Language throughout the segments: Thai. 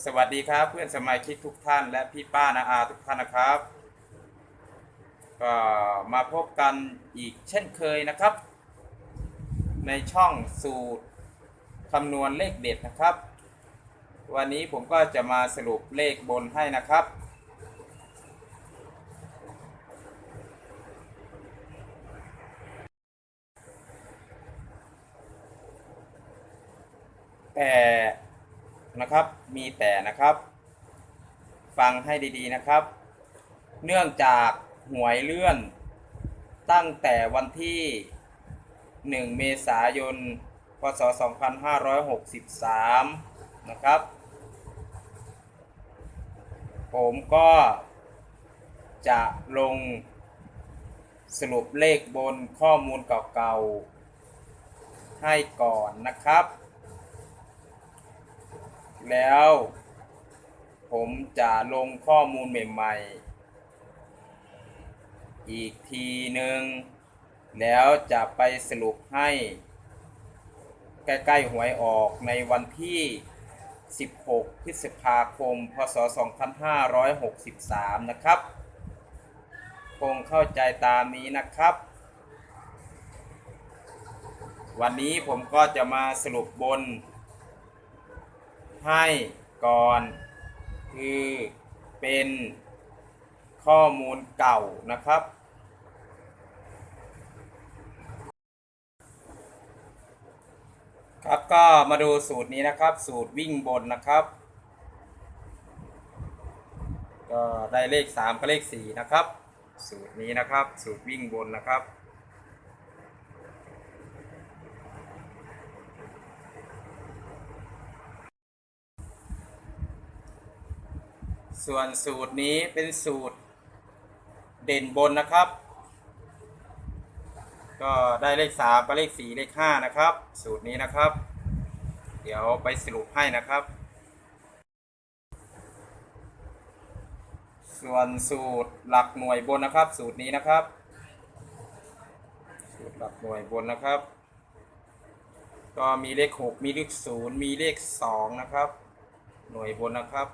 สวัสดีครับเพื่อนสมาชิกทุกท่าน และพี่ป้านาอาทุกท่านนะครับ ก็มาพบกันอีกเช่นเคยนะครับ ในช่องสูตรคำนวณเลขเด็ดนะครับ วันนี้ผมก็จะมาสรุปเลขบนให้นะครับ แต่ นะครับ มีแต่นะครับ ฟังให้ดีๆนะครับ เนื่องจากหวยเลื่อน ตั้งแต่วันที่ 1 เมษายน พศ 2563 นะครับ ผมก็จะลงสรุปเลขบนข้อมูลเก่าๆ ให้ก่อนนะครับ แล้ว ผมจะลงข้อมูลใหม่ๆ อีกทีหนึ่ง แล้วจะไปสรุปให้ ใกล้ๆหวยออกในวันที่ 16 พฤษภาคม พศ 2563 นะครับ คงเข้าใจตามนี้นะครับวันนี้ผมก็จะมาสรุปบน ให้ก่อน คือเป็นข้อมูลเก่านะครับ ครับก็มาดูสูตรนี้นะครับ สูตรวิ่งบนนะครับ ก็ได้เลข 3 กับเลข 4 นะครับ สูตรนี้นะครับ สูตรวิ่งบนนะครับ ส่วนสูตรนี้เป็นสูตรเด่นบนนะครับ ก็ได้เลข3กับเลข4เลข5นะครับ สูตรนี้นะครับ เดี๋ยวไปสรุปให้นะครับ ส่วนสูตรหลักหน่วยบนนะครับ สูตรนี้นะครับ สูตรหลักหน่วยบนนะครับ ก็มีเลข6มีเลข0มีเลข2นะครับ หน่วยบนนะครับ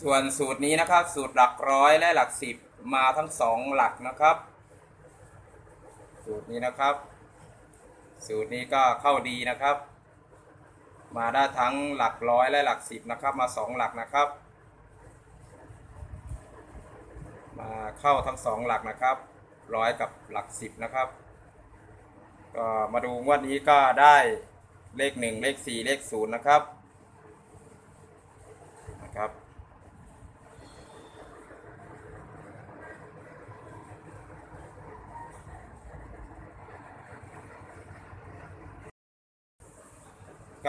ส่วนสูตรนี้นะครับ สูตรหลักร้อยและหลักสิบมาทั้งสองหลักนะครับ สูตรนี้นะครับ สูตรนี้ก็เข้าดีนะครับ มาได้ทั้งหลักร้อยและหลักสิบนะครับ มาสองหลักนะครับ มาเข้าทั้งสองหลักนะครับ ร้อยกับหลักสิบนะครับ ก็มาดูงวดนี้ก็ได้เลขหนึ่งเลขสี่เลขศูนย์นะครับนะครับ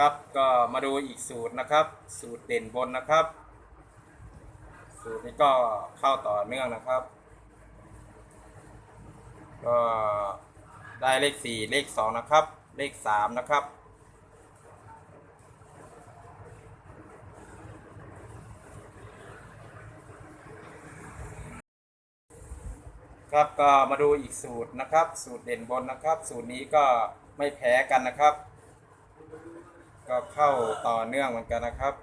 ครับก็มาดูอีกสูตรนะครับ สูตรเด่นบนนะครับ สูตรนี้ก็เข้าต่อเนื่องนะครับ ก็ได้เลข 4 เลข 2 นะครับ เลข 3 นะครับ ครับก็มาดูอีกสูตรนะครับ สูตรเด่นบนนะครับ สูตรนี้ก็ไม่แพ้กันนะครับ ก็เข้าต่อเนื่องเหมือนกันนะครับ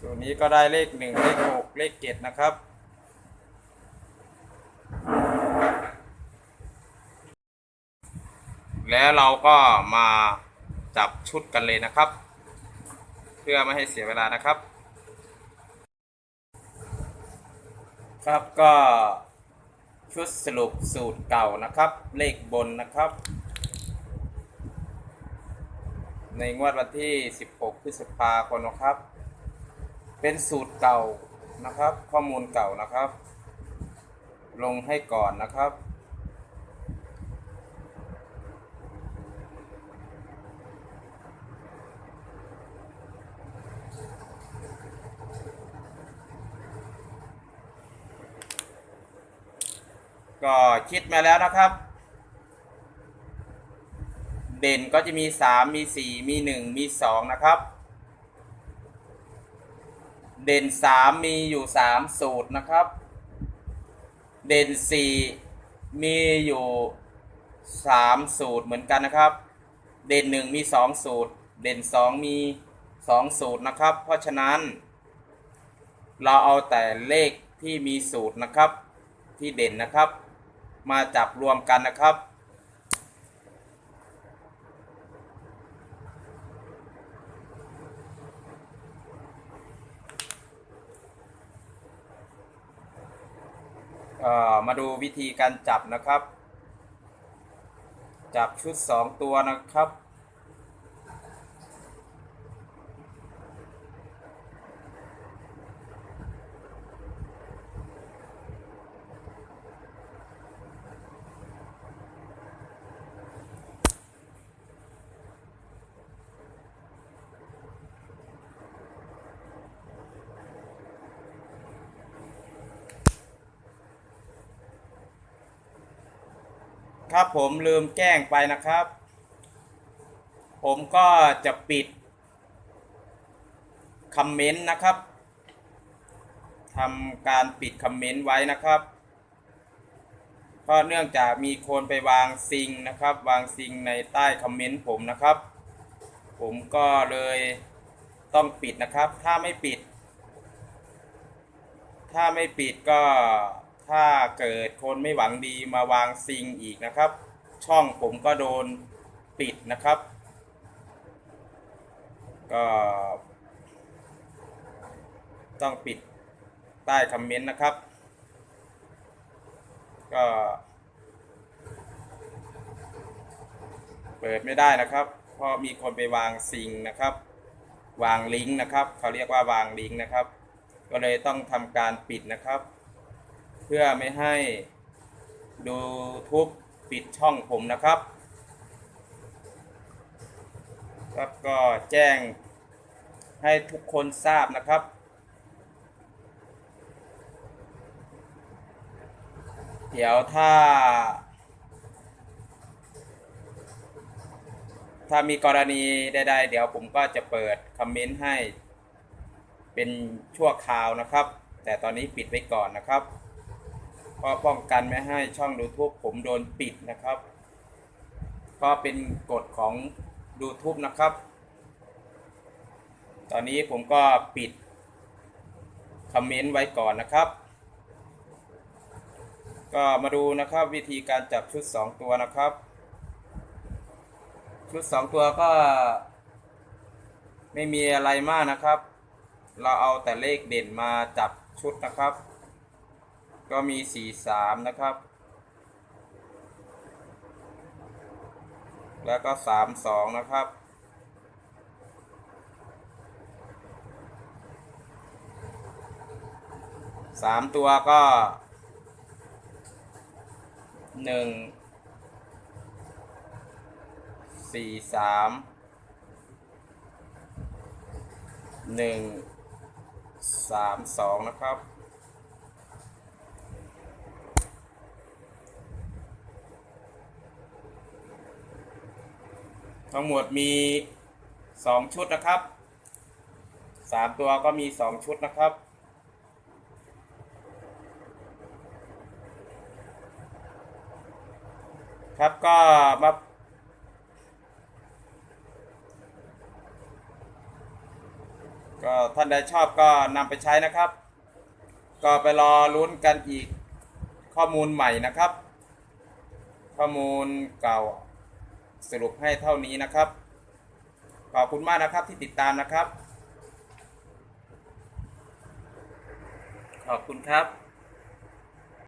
สูตรนี้ก็ได้เลขหนึ่งเลขหกเลขเจ็ดนะครับ แล้วเราก็มาจับชุดกันเลยนะครับ เพื่อไม่ให้เสียเวลานะครับ ครับก็ชุดสรุปสูตรเก่านะครับ เลขบนนะครับ ในงวดวันที่ 16 พฤษภาคมนะครับ เป็นสูตรเก่านะครับ ข้อมูลเก่านะครับ ลงให้ก่อนนะครับ ก็คิดมาแล้วนะครับ ด่นก็จะมี 3 มี 4 มี 1 มี 2 นะครับ เด่น 3 มีอยู่ 3 สูตรนะครับ เด่น 4 มีอยู่สามสูตรเหมือนกันนะครับ เด่นหนึ่งมีสองสูตร เด่นสองมีสองสูตรนะครับ เพราะฉะนั้น เราเอาแต่เลขที่มีสูตรนะครับที่เด่นนะครับ มาจับรวมกันนะครับ มาดูวิธีการจับนะครับ จับชุด 2 ตัวนะครับ ครับผมลืมแจ้งไปนะครับ ผมก็จะปิดคอมเมนต์นะครับทำการปิดคอมเมนต์ไว้นะครับก็เนื่องจากมีคนไปวางซิงนะครับ วางซิงในใต้คอมเมนต์ผมนะครับ ผมก็เลยต้องปิดนะครับ ถ้าไม่ปิด ถ้าไม่ปิดก็ ถ้าเกิดคนไม่หวังดีมาวางซิงอีกนะครับ ช่องผมก็โดนปิดนะครับ ก็ต้องปิดใต้คอมเมนต์นะครับ ก็ เปิดไม่ได้นะครับ เพราะมีคนไปวางซิงนะครับ วางลิงก์นะครับ เขาเรียกว่าวางลิงก์นะครับ ก็เลยต้องทำการปิดนะครับ เพื่อไม่ให้ดูทุบปิดช่องผมนะครับครับก็แจ้งให้ทุกคนทราบนะครับ เดี๋ยวถ้า ถ้ามีกรณีใดๆเดี๋ยวผมก็จะเปิดคอมเมนต์ให้เป็นชั่วคราวนะครับ แต่ตอนนี้ปิดไว้ก่อนนะครับ ราะป้องกันไม่ให้ช่อง YouTube ผมโดนปิดนะครับก็เป็นกฎของ YouTube นะครับ ตอนนี้ผมก็ปิดคอมเมนต์ไว้ก่อนนะครับ ก็มาดูนะครับวิธีการจับชุด 2 ตัวนะครับ ชุด 2 ตัวก็ ไม่มีอะไรมากนะครับ เราเอาแต่เลขเด่นมาจับชุดนะครับ ก็มี 4 3 นะครับ แล้วก็ 3 2 นะครับ สามตัวก็หนึ่งสี่สามหนึ่งสามสองนะครับ ทั้งหมดมีสองชุดนะครับสามตัวก็มีสองชุดนะครับ ครับก็มาก็ท่านใดชอบก็นำไปใช้นะครับ ก็ไปรอลุ้นกันอีกข้อมูลใหม่นะครับ ข้อมูลเก่า สรุปให้เท่านี้นะครับ ขอบคุณมากนะครับที่ติดตามนะครับ ขอบคุณครับ